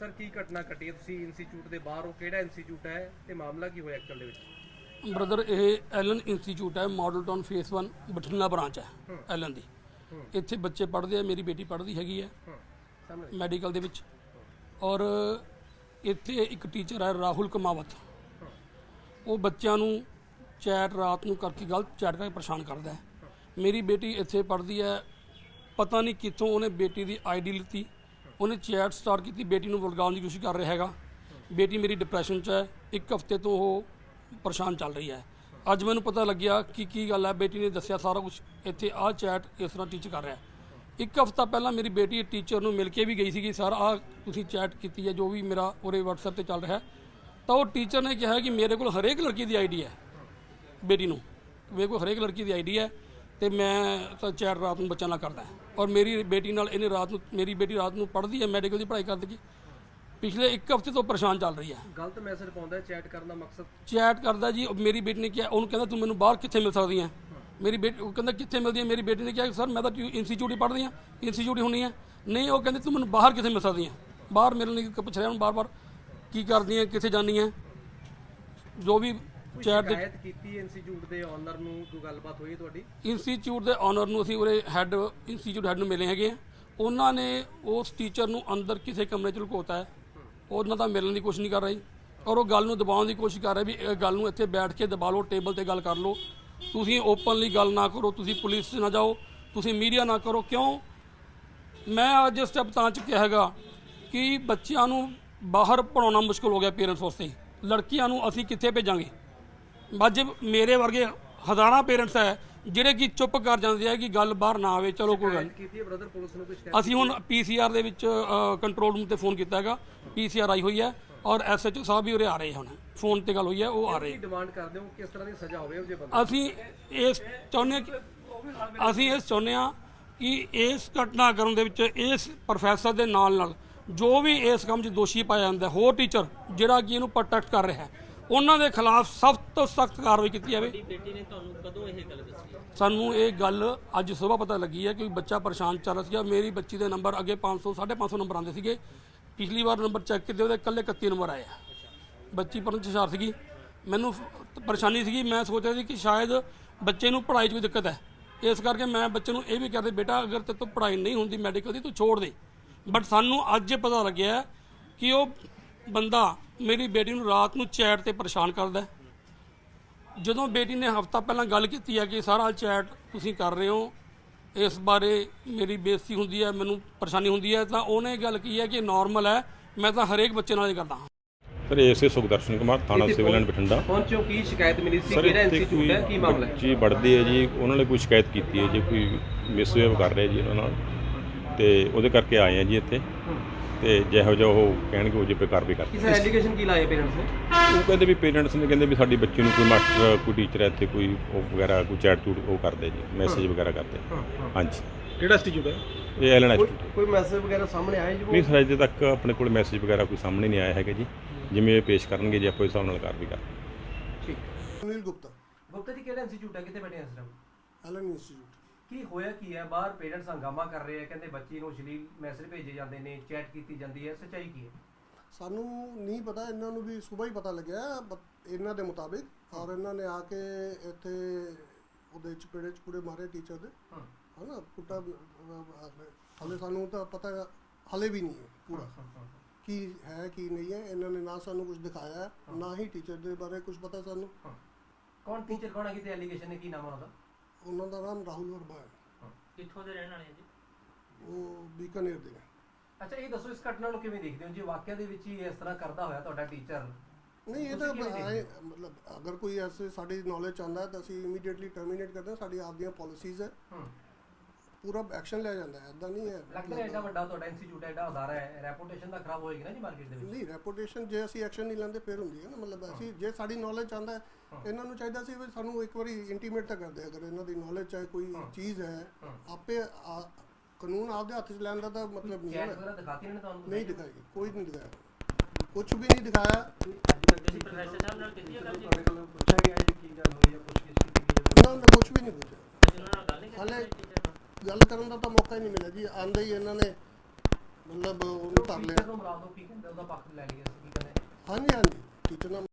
Sir ਕੀ ਘਟਨਾ ਘਟੀ ਹੈ? ਤੁਸੀਂ ਇੰਸਟੀਚਿਊਟ ਦੇ ਬਾਹਰ ਹੋ ਕਿਹੜਾ ਇੰਸਟੀਚਿਊਟ ਹੈ ਤੇ ਮਾਮਲਾ ਕੀ ਹੋਇਆ ਐਕਚੁਅਲ ਦੇ ਵਿੱਚ? ਬ੍ਰਦਰ ਇਹ ਐਲਨ ਇੰਸਟੀਚਿਊਟ ਹੈ model town phase 1 Bathinda branch ਹੈ ਐਲਨ ਦੀ। ਇੱਥੇ ਬੱਚੇ ਪੜ੍ਹਦੇ ਆ ਮੇਰੀ ਬੇਟੀ ਪੜ੍ਹਦੀ ਹੈਗੀ ਹੈ ਮੈਡੀਕਲ ਦੇ ਵਿੱਚ। ਔਰ ਇੱਥੇ ਇੱਕ ਟੀਚਰ ਹੈ ਰਾਹੁਲ ਕਮਾਵਤ। ਉਹ ਬੱਚਿਆਂ ਨੂੰ ਚੈਟ ਰਾਤ ਨੂੰ ਕਰਕੇ ਗਲਤ ਚੈਟ ਕਰਕੇ ਪਰੇਸ਼ਾਨ ਕਰਦਾ ਹੈ। ਮੇਰੀ ਬੇਟੀ ਇੱਥੇ ਪੜ੍ਹਦੀ ਹੈ ਪਤਾ ਨਹੀਂ ਕਿੱਥੋਂ ਉਹਨੇ ਬੇਟੀ ਦੀ ਆਈਡੀ ਲਿੱਤੀ। ਉਹਨੇ ਚੈਟ ਸਟਾਰਟ ਕੀਤੀ, ਬੇਟੀ ਨੂੰ ਵਲਗਾਉਣ ਦੀ ਕੋਸ਼ਿਸ਼ ਕਰ ਰਿਹਾ ਹੈਗਾ। ਬੇਟੀ ਮੇਰੀ ਡਿਪਰੈਸ਼ਨ 'ਚ ਹੈ, ਇੱਕ ਹਫ਼ਤੇ ਤੋਂ ਉਹ ਪਰੇਸ਼ਾਨ ਚੱਲ ਰਹੀ ਹੈ। ਅੱਜ ਮੈਨੂੰ ਪਤਾ ਲੱਗਿਆ ਕਿ ਕੀ ਗੱਲ ਹੈ, ਬੇਟੀ ਨੇ ਦੱਸਿਆ ਸਾਰਾ ਕੁਝ ਇੱਥੇ ਆਹ ਚੈਟ ਇਸ ਤਰ੍ਹਾਂ ਟੀਚ ਕਰ ਰਿਹਾ ਇੱਕ ਹਫ਼ਤਾ ਪਹਿਲਾਂ ਮੇਰੀ ਬੇਟੀ ਟੀਚਰ ਨੂੰ ਮਿਲ ਕੇ ਵੀ ਗਈ ਸੀਗੀ, ਸਰ, ਆਹ ਤੁਸੀਂ ਚੈਟ ਕੀਤੀ ਹੈ, ਜੋ ਵੀ ਮੇਰਾ ਉਹਦੇ WhatsApp ਤੇ ਚੱਲ ਰਿਹਾ ਤਾਂ ਉਹ ਟੀਚਰ ਨੇ ਕਿਹਾ ਕਿ ਮੇਰੇ ਕੋਲ ਹਰੇਕ ਲੜਕੀ ਦੀ ਆਈਡੀ ਹੈ, ਬੇਟੀ ਨੂੰ। ਮੇਰੇ ਕੋਲ ਹਰੇਕ ਲੜਕੀ ਦੀ ਆਈਡੀ ਹੈ। ਤੇ ਮੈਂ ਤਾਂ ਚੈਟ ਰਾਤ ਨੂੰ ਬੱਚਿਆਂ ਨਾਲ ਕਰਦਾ। ਔਰ ਮੇਰੀ ਬੇਟੀ ਨਾਲ ਇਹਨੇ ਰਾਤ ਨੂੰ ਮੇਰੀ ਬੇਟੀ ਰਾਤ ਨੂੰ ਪੜ੍ਹਦੀ ਹੈ ਮੈਡੀਕਲ ਦੀ ਪੜ੍ਹਾਈ ਕਰਦੀ ਹੈ। ਪਿਛਲੇ ਇੱਕ ਹਫ਼ਤੇ ਤੋਂ ਪਰੇਸ਼ਾਨ ਚੱਲ ਰਹੀ ਹੈ। ਗਲਤ ਮੈਸੇਜ ਪਾਉਂਦਾ ਚੈਟ ਕਰਨ ਦਾ ਮਕਸਦ? ਚੈਟ ਕਰਦਾ ਜੀ ਮੇਰੀ ਬੇਟੀ ਨੇ ਕਿਹਾ ਉਹਨੂੰ ਕਹਿੰਦਾ ਤੂੰ ਮੈਨੂੰ ਬਾਹਰ ਕਿੱਥੇ ਮਿਲ ਸਕਦੀ ਹੈ? ਮੇਰੀ ਬੇਟੀ ਉਹ ਕਹਿੰਦਾ ਕਿੱਥੇ ਮਿਲਦੀ ਹੈ? ਮੇਰੀ ਬੇਟੀ ਨੇ ਕਿਹਾ ਸਰ ਮੈਂ ਤਾਂ ਇੰਸਟੀਚਿਊਟ ਹੀ ਪੜ੍ਹਦੀ ਹਾਂ ਇੰਸਟੀਚਿਊਟ ਹੀ ਹੁੰਨੀ ਹੈ। ਨਹੀਂ ਉਹ ਕਹਿੰਦੇ ਤੂੰ ਮੈਨੂੰ ਬਾਹਰ ਕਿੱਥੇ ਮਿਲ ਸਕਦੀ ਹੈ? ਬਾਹਰ ਮਿਲਣ ਲਈ ਪੁੱਛ ਰਿਹਾ ਉਹਨੂੰ ਬਾਰ-ਬਾਰ ਕੀ ਕਰਦੀ ਹੈ ਕਿੱਥੇ ਜਾਂਦੀ ਹੈ? ਜੋ ਵੀ ਚੈਟ ਦੇ ਸ਼ਿਕਾਇਤ ਕੀਤੀ ਇੰਸਟੀਚਿਊਟ ਦੇ ਓਨਰ ਨੂੰ ਕੋਈ ਗੱਲਬਾਤ ਹੋਈ ਤੁਹਾਡੀ? ਇੰਸਟੀਚਿਊਟ ਦੇ ਓਨਰ ਨੂੰ ਅਸੀਂ ਉਰੇ ਹੈੱਡ ਇੰਸਟੀਚਿਊਟ ਹੈੱਡ ਨੂੰ ਮਿਲੇ ਹੈਗੇ ਆ। ਉਹਨਾਂ ਨੇ ਉਸ ਟੀਚਰ ਨੂੰ ਅੰਦਰ ਕਿਸੇ ਕਮਰੇ 'ਚ ਲੁਕੋਤਾ ਹੈ। ਉਹਨਾਂ ਦਾ ਮਿਲਣ ਦੀ ਕੋਸ਼ਿਸ਼ ਨਹੀਂ ਕਰ ਰਹੀ। ਔਰ ਉਹ ਗੱਲ ਨੂੰ ਦਬਾਉਣ ਦੀ ਕੋਸ਼ਿਸ਼ ਕਰ ਰਿਹਾ ਵੀ ਇਹ ਗੱਲ ਨੂੰ ਇੱਥੇ ਬੈਠ ਕੇ ਦਬਾ ਲਓ ਟੇਬਲ ਤੇ ਗੱਲ ਕਰ ਲਓ। ਤੁਸੀਂ ਓਪਨਲੀ ਗੱਲ ਨਾ ਕਰੋ ਤੁਸੀਂ ਪੁਲਿਸ 'ਚ ਨਾ ਜਾਓ ਤੁਸੀਂ ਮੀਡੀਆ ਨਾ ਕਰੋ। ਕਿਉਂ? ਮੈਂ ਅੱਜ ਸਟੈਪ ਤਾਂ ਚੁੱਕਿਆ ਹੈਗਾ ਕਿ ਬੱਚਿਆਂ ਨੂੰ ਬਾਹਰ ਪੜਾਉਣਾ ਮੁਸ਼ਕਲ ਹੋ ਗਿਆ ਪੇਰੈਂਟਸ ਵਾਸਤੇ। ਲੜਕੀਆਂ ਨੂੰ ਅਸੀਂ ਕਿੱਥੇ ਭੇਜਾਂਗੇ? ਅੱਜ ਮੇਰੇ ਵਰਗੇ ਹਜ਼ਾਰਾਂ ਪੇਰੈਂਟਸ ਹੈ ਜਿਹੜੇ ਕਿ ਚੁੱਪ ਕਰ ਜਾਂਦੇ ਆ ਕਿ ਗੱਲ ਬਾਹਰ ਨਾ ਆਵੇ ਚਲੋ ਕੋਈ ਗੱਲ। ਕੀਤੀ ਹੈ ਬ੍ਰਦਰ ਪੁਲਿਸ ਨੂੰ ਸ਼ਿਕਾਇਤ? ਅਸੀਂ ਹੁਣ ਪੀਸੀਆਰ ਦੇ ਵਿੱਚ ਕੰਟਰੋਲ ਰੂਮ ਤੇ ਫੋਨ ਕੀਤਾ ਹੈਗਾ ਪੀਸੀਆਰ ਆਈ ਹੋਈ ਹੈ ਔਰ ਐਸਐਚਓ ਸਾਹਿਬ ਵੀ ਉਰੇ ਆ ਰਹੇ ਹੁਣ ਫੋਨ ਤੇ ਗੱਲ ਹੋਈ ਹੈ ਉਹ ਆ ਰਹੇ। ਕੀ ਡਿਮਾਂਡ ਕਰਦੇ ਹੋ? ਕਿਸ ਤਰ੍ਹਾਂ ਦੀ ਸਜ਼ਾ ਹੋਵੇ ਉਹ ਜੇ ਬੰਦਾ? ਅਸੀਂ ਇਸ ਚਾਹੁੰਦੇ ਅਸੀਂ ਇਸ ਚਾਹੁੰਦੇ ਹਾਂ ਕਿ ਇਸ ਘਟਨਾਕ੍ਰਮ ਦੇ ਵਿੱਚ ਇਸ ਪ੍ਰੋਫੈਸਰ ਦੇ ਨਾਲ ਨਾਲ ਜੋ ਵੀ ਇਸ ਕੰਮ 'ਚ ਦੋਸ਼ੀ ਪਾਇਆ ਜਾਂਦਾ ਹੋਰ ਟੀਚਰ ਜਿਹੜਾ ਕਿ ਇਹਨੂੰ ਪ੍ਰੋਟੈਕਟ ਕਰ ਰਿਹਾ ਹੈ ਉਹਨਾਂ ਦੇ ਖਿਲਾਫ ਸਖਤ ਤੋਂ ਸਖਤ ਕਾਰਵਾਈ ਕੀਤੀ ਜਾਵੇ। ਬੇਟੀ ਨੇ ਤੁਹਾਨੂੰ ਕਦੋਂ ਇਹ ਗੱਲ ਦੱਸੀ? ਸਾਨੂੰ ਇਹ ਗੱਲ ਅੱਜ ਸਵੇਰ ਪਤਾ ਲੱਗੀ ਹੈ ਕਿ ਬੱਚਾ ਪਰੇਸ਼ਾਨ ਚੱਲ ਰਿਹਾ ਸੀਗਾ। ਮੇਰੀ ਬੱਚੀ ਦੇ ਨੰਬਰ ਅੱਗੇ 500 550 ਨੰਬਰ ਆਉਂਦੇ ਸੀਗੇ। ਪਿਛਲੀ ਵਾਰ ਨੰਬਰ ਚੈੱਕ ਕੀਤੇ ਉਹਦੇ ਇਕੱਲੇ 31 ਨੰਬਰ ਆਏ ਆ। ਬੱਚੀ ਪੜ੍ਹਨ 'ਚ ਸੀਗੀ। ਮੈਨੂੰ ਪਰੇਸ਼ਾਨੀ ਸੀਗੀ। ਮੈਂ ਸੋਚ ਰਿਹਾ ਸੀ ਕਿ ਸ਼ਾਇਦ ਬੱਚੇ ਨੂੰ ਪੜ੍ਹਾਈ 'ਚ ਵੀ ਦਿੱਕਤ ਹੈ। ਇਸ ਕਰਕੇ ਮੈਂ ਬੱਚੇ ਨੂੰ ਇਹ ਵੀ ਕਹਿੰਦੇ ਬੇਟਾ ਅਗਰ ਤੇ ਤੋਂ ਪੜ੍ਹਾਈ ਨਹੀਂ ਹੁੰਦੀ ਮੈਡੀਕਲ ਦੀ ਤੂੰ ਛੋੜ ਦੇ। ਬਟ ਸਾਨੂੰ ਅੱਜ ਪਤਾ ਲੱਗਿਆ ਕਿ ਉਹ ਬੰਦਾ ਮੇਰੀ ਬੇਟੀ ਨੂੰ ਰਾਤ ਨੂੰ ਚੈਟ ਤੇ ਪਰੇਸ਼ਾਨ ਕਰਦਾ ਜਦੋਂ ਬੇਟੀ ਨੇ ਹਫਤਾ ਪਹਿਲਾਂ ਗੱਲ ਕੀਤੀ ਹੈ ਕਿ ਸਾਰਾ ਚੈਟ ਤੁਸੀਂ ਕਰ ਰਹੇ ਹੋ ਇਸ ਬਾਰੇ ਮੇਰੀ ਬੇਇੱਜ਼ਤੀ ਹੁੰਦੀ ਹੈ ਮੈਨੂੰ ਪਰੇਸ਼ਾਨੀ ਹੁੰਦੀ ਹੈ ਤਾਂ ਉਹਨੇ ਗੱਲ ਕੀ ਹੈ ਕਿ ਨਾਰਮਲ ਹੈ ਮੈਂ ਤਾਂ ਹਰੇਕ ਬੱਚੇ ਨਾਲ ਹੀ ਕਰਦਾ ਹਾਂ। ਸਰ ਐਸੇ ਸੁਖਦਰਸ਼ਨ ਕੁਮਾਰ ਥਾਣਾ ਸਿਵਲ ਐਂਡ ਬਠਿੰਡਾ। ਪਹੁੰਚੋ ਕੀ ਸ਼ਿਕਾਇਤ ਮਿਲੀ ਸੀ? ਕਿਹੜਾ ਇੰਸਟੀਚਿਊਟ ਹੈ? ਕੀ ਮਾਮਲਾ ਹੈ? ਬੱਚੀ ਪੜ੍ਹਦੀ ਹੈ ਜੀ ਉਹਨਾਂ ਨੇ ਕੋਈ ਸ਼ਿਕਾਇਤ ਕੀਤੀ ਹੈ ਜੀ ਕੋਈ ਮਿਸਬਿਹੇਵ ਕਰ ਰਿਹਾ ਜੀ ਉਹਨਾਂ ਨਾਲ। ਤੇ ਉਹਦੇ ਕਰਕੇ ਆਏ ਆ ਜੀ ਇੱਥੇ। ਤੇ ਜਿਹੋ ਜਿਹਾ ਉਹ ਕਹਿਣਗੇ ਉਹ ਜੇ ਪ੍ਰਕਾਰ ਵੀ ਕਰਦੇ ਕਿਸੇ ਐਲੀਗੇਸ਼ਨ ਕੀ ਲਾਇਆ ਪੇਰੈਂਟਸ ਨੇ? ਉਹ ਕਹਿੰਦੇ ਵੀ ਪੇਰੈਂਟਸ ਨੇ ਕਹਿੰਦੇ ਵੀ ਸਾਡੀ ਬੱਚੀ ਨੂੰ ਕੋਈ ਮਾਸਟਰ ਕੋਈ ਟੀਚਰ ਇੱਥੇ ਕੋਈ ਉਹ ਵਗੈਰਾ ਕੋਈ ਚੈਟ ਚੂਟ ਉਹ ਕਰਦੇ ਜੀ ਮੈਸੇਜ ਵਗੈਰਾ ਕਰਦੇ। ਹਾਂਜੀ। ਕਿਹੜਾ ਇੰਸਟੀਚਿਊਟ ਹੈ ਇਹ ਐਲਐਨ ਇੰਸਟੀਚਿਊਟ ਕੋਈ ਮੈਸੇਜ ਵਗੈਰਾ ਸਾਹਮਣੇ ਆਇਆ ਜੀ ਨਹੀਂ ਸਰ ਅਜੇ ਤੱਕ ਆਪਣੇ ਕੋਲ ਮੈਸੇਜ ਵਗੈਰਾ ਕੋਈ ਸਾਹਮਣੇ ਨਹੀਂ ਆਇਆ ਹੈਗਾ ਜੀ। ਜਿਵੇਂ ਇਹ ਪੇਸ਼ ਕਰਨਗੇ ਜੀ ਆਪਾਂ ਉਸ ਹਿਸਾਬ ਨਾਲ ਕਾਰਵਾਈ ਕਰਾਂਗੇ ਠੀਕ। ਸੁਨੀਲ ਗੁਪਤਾ। ਗੁਪਤਾ ਜੀ ਕਿਹੜਾ ਇੰਸਟੀਚਿਊਟ ਹੈ ਕਿੱਥੇ ਬੈਠੇ ਇਸ ਟਾਈਮ ਐਲਨ ਇੰਸਟੀਚਿਊਟ ਕੀ ਹੋਇਆ ਕੀ ਹੈ? ਬਾਹਰ ਪੇਰੈਂਟਸ ਹੰਗਾਮਾ ਕਰ ਰਹੇ ਆ ਕਹਿੰਦੇ ਬੱਚੀ ਨੂੰ ਅਸ਼ਲੀਲ ਮੈਸੇਜ ਭੇਜੇ ਜਾਂਦੇ ਨੇ ਚੈਟ ਕੀਤੀ ਜਾਂਦੀ ਹੈ ਸੱਚਾਈ ਕੀ ਹੈ? ਸਾਨੂੰ ਨਹੀਂ ਪਤਾ ਇਹਨਾਂ ਨੂੰ ਵੀ ਸਵੇਰ ਹੀ ਪਤਾ ਲੱਗਿਆ ਇਹਨਾਂ ਦੇ ਮੁਤਾਬਿਕ ਔਰ ਇਹਨਾਂ ਨੇ ਆ ਕੇ ਇੱਥੇ ਉਹਦੇ ਚਪੇੜੇ ਚਪੂੜੇ ਮਾਰੇ ਟੀਚਰ ਦੇ। ਹਾਂ। ਹਨਾ ਪੁੱਟਾ ਹਲੇ ਸਾਨੂੰ ਤਾਂ ਪਤਾ ਹਲੇ ਵੀ ਨਹੀਂ ਹੈ ਪੂਰਾ। ਕੀ ਹੈ ਕੀ ਨਹੀਂ ਹੈ ਇਹਨਾਂ ਨੇ ਨਾ ਸਾਨੂੰ ਕੁਝ ਦਿਖਾਇਆ ਹੈ, ਨਾ ਹੀ ਟੀਚਰ ਦੇ ਬਾਰੇ ਕੁਝ ਪਤਾ ਸਾਨੂੰ। ਕੌਣ ਟੀਚਰ ਕੌਣ ਹੈ ਕਿਤੇ ਐਲੀਗੇਸ਼ਨ ਨੇ? ਕੀ ਨਾਮ ਹੈ ਉਹਦਾ? ਉਹਨਾਂ ਦਾ ਨਾਮ ਰਾਹੁਲ ਵਰਮਾ ਹੈ। ਕਿੱਥੋਂ ਦੇ ਰਹਿਣ ਵਾਲੇ ਆ ਜੀ? ਉਹ ਬੀਕਾਨੇਰ ਦੇ ਹੈ ਅੱਛਾ ਇਹ ਦੱਸੋ ਇਸ ਘਟਨਾ ਨੂੰ ਕਿਵੇਂ ਦੇਖਦੇ ਹੋ? ਜੇ ਵਾਕਿਆ ਦੇ ਵਿੱਚ ਹੀ ਇਸ ਤਰ੍ਹਾਂ ਕਰਦਾ ਹੋਇਆ ਤੁਹਾਡਾ ਟੀਚਰ ਨਹੀਂ ਇਹ ਤਾਂ ਆਏ- ਮਤਲਬ ਅਗਰ ਕੋਈ ਐਸੇ ਸਾਡੀ ਨੌਲੇਜ ਆਉਂਦਾ ਹੈ ਤਾਂ ਅਸੀਂ ਇਮੀਡੀਏਟਲੀ ਟਰਮੀਨੇਟ ਕਰਦੇ ਹਾਂ ਸਾਡੀ ਆਪਦੀਆਂ ਪਾਲਿਸੀਜ਼ ਹੈ। ਹੂੰ। ਪੂਰਾ ਐਕਸ਼ਨ ਲਿਆ ਜਾਂਦਾ ਹੈ ਐਦਾਂ ਨਹੀਂ ਹੈ। ਲੱਗਦਾ ਹੈ ਐਡਾ ਵੱਡਾ ਤੁਹਾਡਾ ਇੰਸਟੀਚਿਊਟ ਐਡਾ ਅਦਾਰਾ ਹੈ ਰੈਪੂਟੇਸ਼ਨ ਦਾ ਖਰਾਬ ਹੋਏਗੀ ਨਾ ਜੀ ਮਾਰਕੀਟ ਦੇ ਵਿੱਚ? ਨਹੀਂ ਰੈਪੂਟੇਸ਼ਨ ਜੇ ਅਸੀਂ ਐਕਸ਼ਨ ਨਹੀਂ ਲੈਂਦੇ ਫਿਰ ਹੁੰਦੀ ਹੈ ਨਾ ਮਤਲਬ ਅਸੀਂ ਜੇ ਸਾਡੀ ਨੌਲੇਜ ਆਉਂਦਾ ਹੈ ਇਹਨਾਂ ਨੂੰ ਚਾਹੀਦਾ ਸੀ ਵੀ ਸਾਨੂੰ ਇੱਕ ਵਾਰੀ ਇੰਟੀਮੇਟ ਤਾਂ ਕਰਦੇ ਅਗਰ ਇਹਨਾਂ ਦੀ ਨੌਲੇਜ ਚਾਹੇ ਕੋਈ ਚੀਜ਼ ਹੈ ਆਪੇ ਕਾਨੂੰਨ ਆਪਦੇ ਹੱਥ 'ਚ ਲੈਣ ਦਾ ਤਾਂ ਮਤਲਬ ਨਹੀਂ ਹੈ। ਵਗੈਰਾ ਦਿਖਾਤੀ ਨੇ ਤੁਹਾਨੂੰ ਨਹੀਂ ਦਿਖਾਈ ਕੋਈ ਨਹੀਂ ਦਿਖਾਇਆ। ਕੁਝ ਵੀ ਨਹੀਂ ਦਿਖਾਇਆ। ਤੁਸੀਂ ਪ੍ਰੋਫੈਸਰ ਸਾਹਿਬ ਨਾਲ ਕੀਤੀ ਹੈ ਗੱਲ ਜੀ ਤੁਹਾਡੇ ਕੋਲ ਪੁੱਛਿਆ ਗਿਆ ਹੈ ਕੀ ਗੱਲ ਹੋਈ ਹੈ ਗਈ ਹੈ। ਇਹਨਾਂ ਨੇ ਕੁਝ ਵੀ ਨਹੀਂ ਪੁੱਛਿਆ। ਹਾਲੇ? ਗੱਲ ਕਰਨ ਦਾ ਤਾਂ ਮੌਕਾ ਹੀ ਨਹੀਂ ਮਿਲਿਆ ਜੀ। ਆਂਦੇ ਹੀ ਇਹਨਾਂ ਨੇ ਮਤਲਬ ਉਹਨੂੰ ਕਰ ਲਿਆ। ਟੀਚਰ ਨੂੰ ਮਰਾ ਦਿਓ ਕੀ ਕਹਿੰਦੇ ਉਹਦਾ ਪੱਖ ਲੈ ਲਿਆ ਸੀ ਕੀ ਕਹਿੰਦੇ ਹਾਂਜੀ ਹਾਂਜੀ। ਟੀਚਰ ਨਾਲ